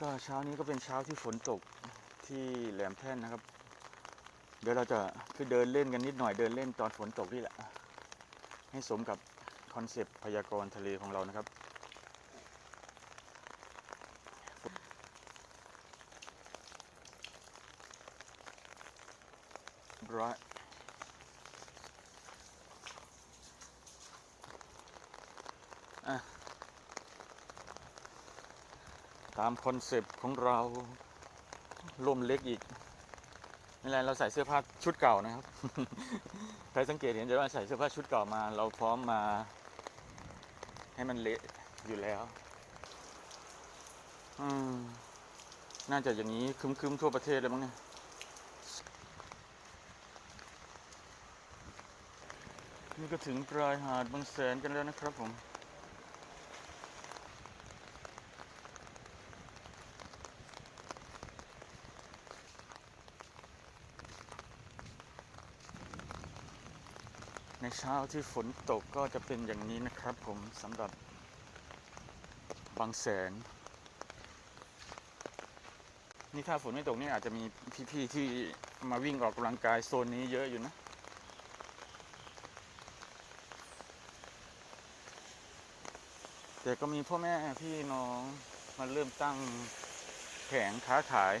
ก็เช้านี้ก็เป็นเช้าที่ฝนตกที่แหลมแท่นนะครับ เดี๋ยวเราจะคือเดินเล่นกันนิดหน่อยเดินเล่นตอนฝนตกนี่แหละ ให้สมกับคอนเซปต์พยากรณ์ทะเลของเรานะครับร้อยอะ ตามคอนเซปต์ของเราลมเล็กอีกนี่แหละเราใส่เสื้อผ้าชุดเก่านะครับ ใครสังเกตเห็นจะว่าใส่เสื้อผ้าชุดเก่ามา เราพร้อมมา ให้มันเละอยู่แล้ว อืม น่าจะอย่างนี้คึมๆทั่วประเทศเลยมั้งเนี่ยนี่ก็ถึงปลายหาดบางแสนกันแล้วนะครับผม ในเช้าที่ฝนตกก็จะเป็นอย่างนี้นะครับผมสำหรับบางแสน นี่ถ้าฝนไม่ตกนี่อาจจะมีพี่ๆที่มาวิ่งออกกำลังกายโซนนี้เยอะอยู่นะแต่ก็มีพ่อแม่พี่น้องมาเริ่มตั้งแผงค้าขาย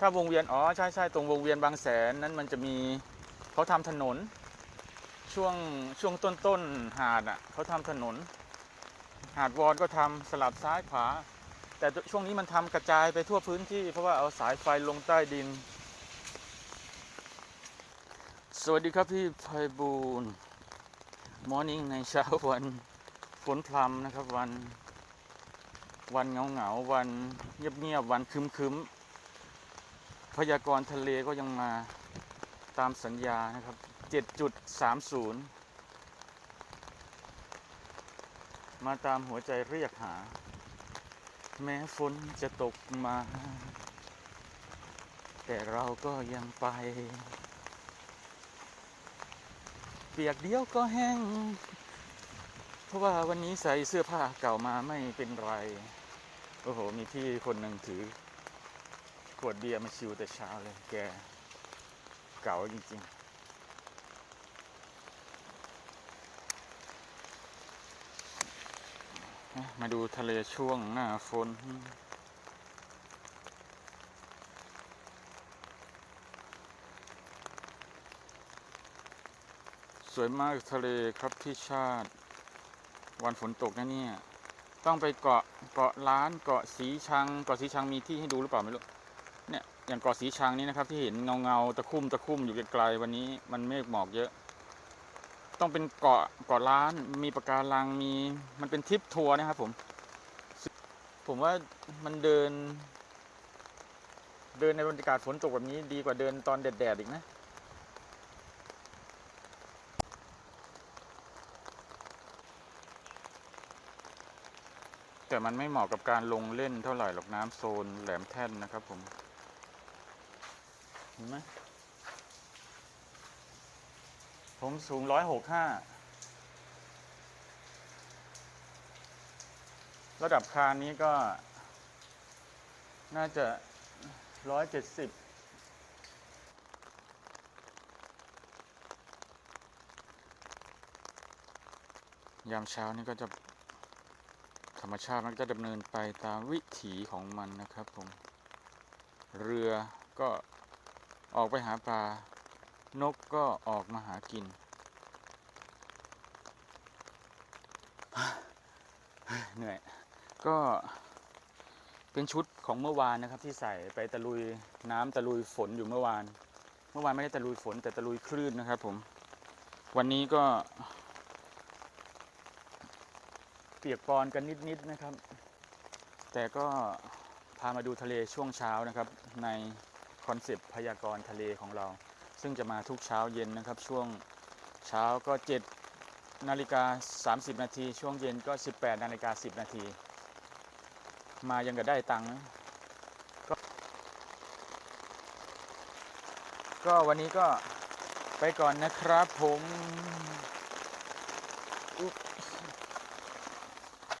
ถ้าวงเวียนอ๋อใช่ใช่ตรงวงเวียนบางแสนนั้นมันจะมีเขาทำถนน ช่วงช่วงต้นต้นหาดอะเขาทำถนน หาดวอนก็ทำสลับซ้ายขวา แต่ช่วงนี้มันทำกระจายไปทั่วพื้นที่ เพราะว่าเอาสายไฟลงใต้ดิน สวัสดีครับพี่ไพบูลมอร์นิ่งในเช้าวันฝนพรำนะครับวัน วันเงาเงาวันเงียบเงียบวันคึมคึม พยากรณ์ทะเลก็ยังมาตามสัญญานะครับ 7.30 มาตามหัวใจเรียกหา แม้ฝนจะตกมา แต่เราก็ยังไป เปียกเดียวก็แห้ง เพราะว่าวันนี้ใส่เสื้อผ้าเก่ามาไม่เป็นไร โอ้โห มีพี่คนหนึ่งถือ ขวดเบียร์มาชิวแต่เช้าเลยแกเก่าจริงๆมาดูทะเลช่วงหน้าฝน สวยมากทะเลครับพี่ชาติ วันฝนตกนะเนี่ย ต้องไปเกาะเกาะล้านเกาะสีชัง เกาะสีชังมีที่ให้ดูหรือเปล่าไม่รู้ อย่างเกาะสีชังนี้นะครับ ที่เห็นเงาเงาตะคุ่มตะคุ่มอยู่ไกลๆวันนี้มันเมฆหมอกเยอะ ต้องเป็นเกาะเกาะล้าน มีปะการังมีมันเป็นทริปทัวร์นะครับผม ผมว่ามันเดิน เดินในบรรยากาศฝนตกแบบนี้ดีกว่าเดินตอนแดดๆอีกนะแต่มันไม่เหมาะกับการลงเล่นเท่าไหร่หรอกน้ำโซนแหลมแท่นนะครับผม เห็นไหมผมสูงร้อยหกห้าระดับคานนี้ก็ น่าจะร้อยเจ็ดสิบยามเช้านี่ก็จะธรรมชาติมันก็จะดำเนินไปตามวิถีของมันนะครับผม เรือก็ ออกไปหาปลา นกก็ออกมาหากิน เหนื่อย ก็เป็นชุดของเมื่อวานนะครับ ที่ใส่ไปตะลุยน้ำตะลุยฝนอยู่เมื่อวาน เมื่อวานไม่ได้ตะลุยฝนแต่ตะลุยคลื่นนะครับผม วันนี้ก็ เปียกปอนกันนิดๆนะครับ แต่ก็พามาดูทะเลช่วงเช้านะครับ ใน คอนเซปต์พยากรณ์ทะเลของเรา ซึ่งจะมาทุกเช้าเย็นนะครับ ช่วงเช้าก็ 7 นาฬิกา 30 นาที ช่วงเย็นก็ 18 นาฬิกา 10 นาที มายังก็ได้ตังค์ก็ก็วันนี้ก็ไปก่อนนะครับผม